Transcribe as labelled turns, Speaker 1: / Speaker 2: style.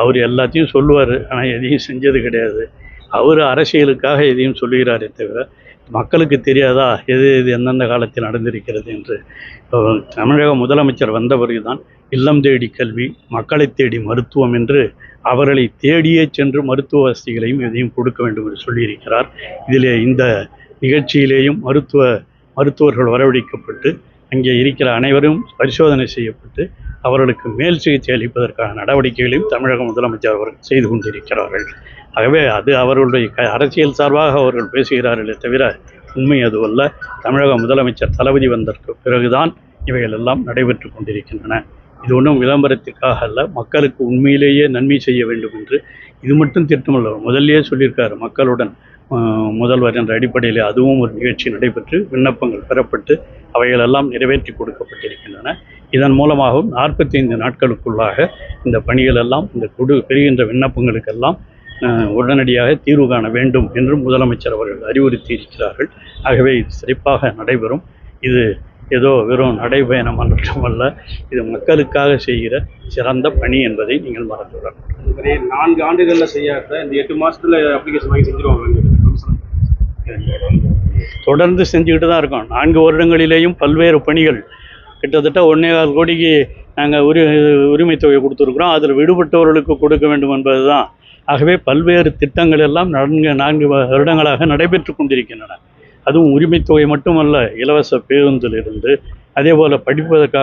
Speaker 1: அவர் எல்லாத்தையும் சொல்லுவார் ஆனால் எதையும் செஞ்சது கிடையாது. அவர் அரசியலுக்காக எதையும் சொல்லுகிறாரே தவிர மக்களுக்கு தெரியாதா எது எது எந்தெந்த காலத்தில் நடந்திருக்கிறது என்று. தமிழக முதலமைச்சர் வந்த பிறகுதான் இல்லம் தேடி கல்வி மக்களை தேடி மருத்துவம் என்று அவர்களை தேடியே சென்று மருத்துவ வசதிகளையும் எதையும் கொடுக்க வேண்டும் என்று சொல்லியிருக்கிறார். இதிலே இந்த நிகழ்ச்சியிலேயும் மருத்துவ மருத்துவர்கள் வரவழைக்கப்பட்டு அங்கே இருக்கிற அனைவரும் பரிசோதனை செய்யப்பட்டு அவர்களுக்கு மேல் சிகிச்சை அளிப்பதற்கான நடவடிக்கைகளையும் தமிழக முதலமைச்சர் அவர்கள் செய்து கொண்டிருக்கிறார்கள். ஆகவே அது அவர்களுடைய க அரசியல் சார்பாக அவர்கள் பேசுகிறார்களே தவிர உண்மை அதுவல்ல. தமிழக முதலமைச்சர் தளபதி வந்ததற்கு பிறகுதான் இவைகள் எல்லாம் நடைபெற்று கொண்டிருக்கின்றன. இது ஒன்றும் விளம்பரத்திற்காக அல்ல மக்களுக்கு உண்மையிலேயே நன்மை செய்ய வேண்டும் என்று இது மட்டும் திட்டமல்ல முதல்லையே சொல்லியிருக்காரு மக்களுடன் முதல்வர் என்ற அடிப்படையில் அதுவும் ஒரு நிகழ்ச்சி நடைபெற்று விண்ணப்பங்கள் பெறப்பட்டு அவைகளெல்லாம் நிறைவேற்றி கொடுக்கப்பட்டிருக்கின்றன. இதன் மூலமாகவும் நாற்பத்தி ஐந்து நாட்களுக்குள்ளாக இந்த பணிகளெல்லாம் இந்த கொடு பெறுகின்ற விண்ணப்பங்களுக்கெல்லாம் உடனடியாக தீர்வு காண வேண்டும் என்றும் முதலமைச்சர் அவர்கள் அறிவுறுத்தி இருக்கிறார்கள் ஆகவே இது சிறப்பாக நடைபெறும். இது ஏதோ வெறும் நடைபயணம் மட்டுமல்ல இது மக்களுக்காக செய்கிற சிறந்த பணி என்பதை நீங்கள்
Speaker 2: மாதிரி நான்கு ஆண்டுகள்ல செய்யாத இந்த எட்டு மாசத்துல அப்ளிகேஷன் வாங்கி செஞ்சிருவாங்க
Speaker 1: தொடர்ந்து செஞ்சுக்கிட்டு தான் இருக்கோம். நான்கு வருடங்களிலேயும் பல்வேறு பணிகள். கிட்டத்தட்ட ஒன்றே கால் கோடிக்கு நாங்கள் உரி உரிமை தொகை கொடுத்துருக்குறோம். அதில் விடுபட்டவர்களுக்கு கொடுக்க வேண்டும் என்பது தான் ஆகவே பல்வேறு திட்டங்கள் எல்லாம் நான்கு நான்கு வருடங்களாக நடைபெற்று கொண்டிருக்கின்றன. அதுவும் உரிமைத்தொகை மட்டுமல்ல இலவச பேருந்திலிருந்து அதே போல் படிப்பதற்காக